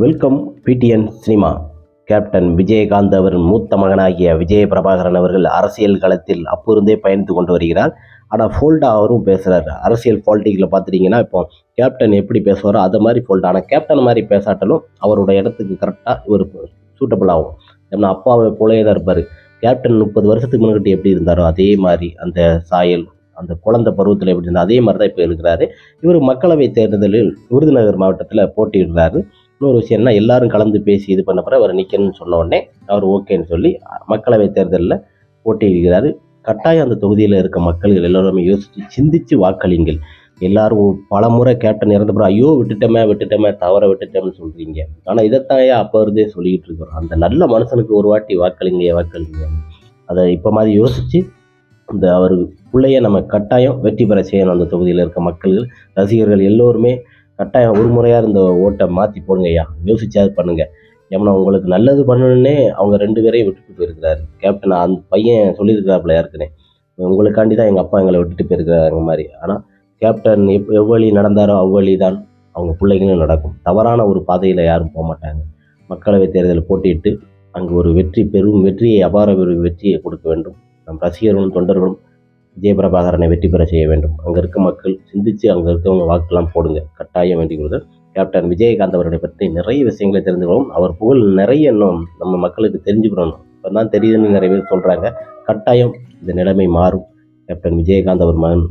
Welcome PTN cinema. Captain Vijayakanth அவரின் மூத்த மகனாகிய விஜய பிரபாகரன் அவர்கள் அரசியல் களத்தில் அப்போருந்தே பயணித்து கொண்டு வருகிறார். ஆனால் ஃபோல்டா அவரும் பேசுகிறார் அரசியல் பாலிட்டிக்கில் பார்த்துட்டிங்கன்னா இப்போ கேப்டன் எப்படி பேசுவாரோ அது மாதிரி ஃபோல்டா ஆனால் கேப்டன் மாதிரி பேசாட்டாலும் அவரோட இடத்துக்கு கரெக்டாக இவர் சூட்டபிள் ஆகும். ஏன்னா அப்பாவை போலவே தான் இருப்பார். கேப்டன் முப்பது வருஷத்துக்கு முன்னாடி எப்படி இருந்தாரோ அதே மாதிரி அந்த சாயல் அந்த குழந்தை பருவத்தில் எப்படி இருந்தால் அதே மாதிரி தான் இப்போ இருக்கிறாரு. இவர் மக்களவை தேர்தலில் விருதுநகர் மாவட்டத்தில் போட்டியிடுறாரு. இன்னொரு விஷயம் என்ன? எல்லாரும் கலந்து பேசி இது பண்ண பிறகு அவர் நிற்கணும்னு சொன்ன உடனே அவர் ஓகேன்னு சொல்லி மக்களவை தேர்தலில் போட்டியிடுகிறார் கட்டாயம் அந்த தொகுதியில் இருக்க மக்கள்கள் எல்லோருமே யோசித்து சிந்தித்து வாக்களிங்கள் எல்லாரும் பல முறை கேப்டன் இறந்த பிறகு ஐயோ விட்டுட்டோமே விட்டுட்டோமே தவற விட்டுட்டோம்னு சொல்கிறீங்க ஆனால் இதைத்தாயே அப்போ இருந்தே சொல்லிக்கிட்டு இருக்கிறோம். அந்த நல்ல மனுஷனுக்கு ஒரு வாட்டி வாக்களிங்க வாக்களிங்க. அதை இப்போ மாதிரி யோசித்து இந்த அவர் பிள்ளைய நம்ம கட்டாயம் வெற்றி பெற செய்யணும் அந்த தொகுதியில் இருக்க மக்கள் ரசிகர்கள் எல்லோருமே கட்டாயம் ஒரு முறையாக இந்த ஓட்டை மாற்றி போடுங்க ஐயா. யோசிச்சாது பண்ணுங்க. ஏன்னா உங்களுக்கு நல்லது பண்ணணுன்னே அவங்க ரெண்டு பேரையும் விட்டுட்டு போயிருக்கிறாரு. கேப்டன் அந்த பையன் சொல்லியிருக்கிறாப்புல யாருக்குனே உங்களுக்காண்டி தான் எங்கள் அப்பா எங்களை விட்டுட்டு போயிருக்கிறாங்க மாதிரி. ஆனால் கேப்டன் எப் எவ்வளி நடந்தாரோ அவ்வழி தான் அவங்க பிள்ளைங்களும் நடக்கும். தவறான ஒரு பாதையில் யாரும் போக மாட்டாங்க. மக்களவைத் தேர்தலில் போட்டியிட்டு அங்கு ஒரு வெற்றி பெரும் வெற்றியை அபார ஒரு வெற்றியை கொடுக்க வேண்டும். நம் ரசிகர்களும் தொண்டர்களும் விஜயபிரபாகரனை வெற்றி பெற செய்ய வேண்டும். அங்கே இருக்க மக்கள் சிந்தித்து அங்கே இருக்கவங்க வாக்கெல்லாம் போடுங்க. கட்டாயம் வேண்டியது கேப்டன் விஜயகாந்த் அவர்களை பற்றி நிறைய விஷயங்களை தெரிஞ்சுக்கணும் அவர் புகழ் நிறைய இன்னும் நம்ம மக்களுக்கு தெரிஞ்சுக்கணும். இப்போ தான் தெரியுதுன்னு நிறைய பேர் சொல்கிறாங்க கட்டாயம் இந்த நிலைமை மாறும். கேப்டன் விஜயகாந்த் அவர் மகன்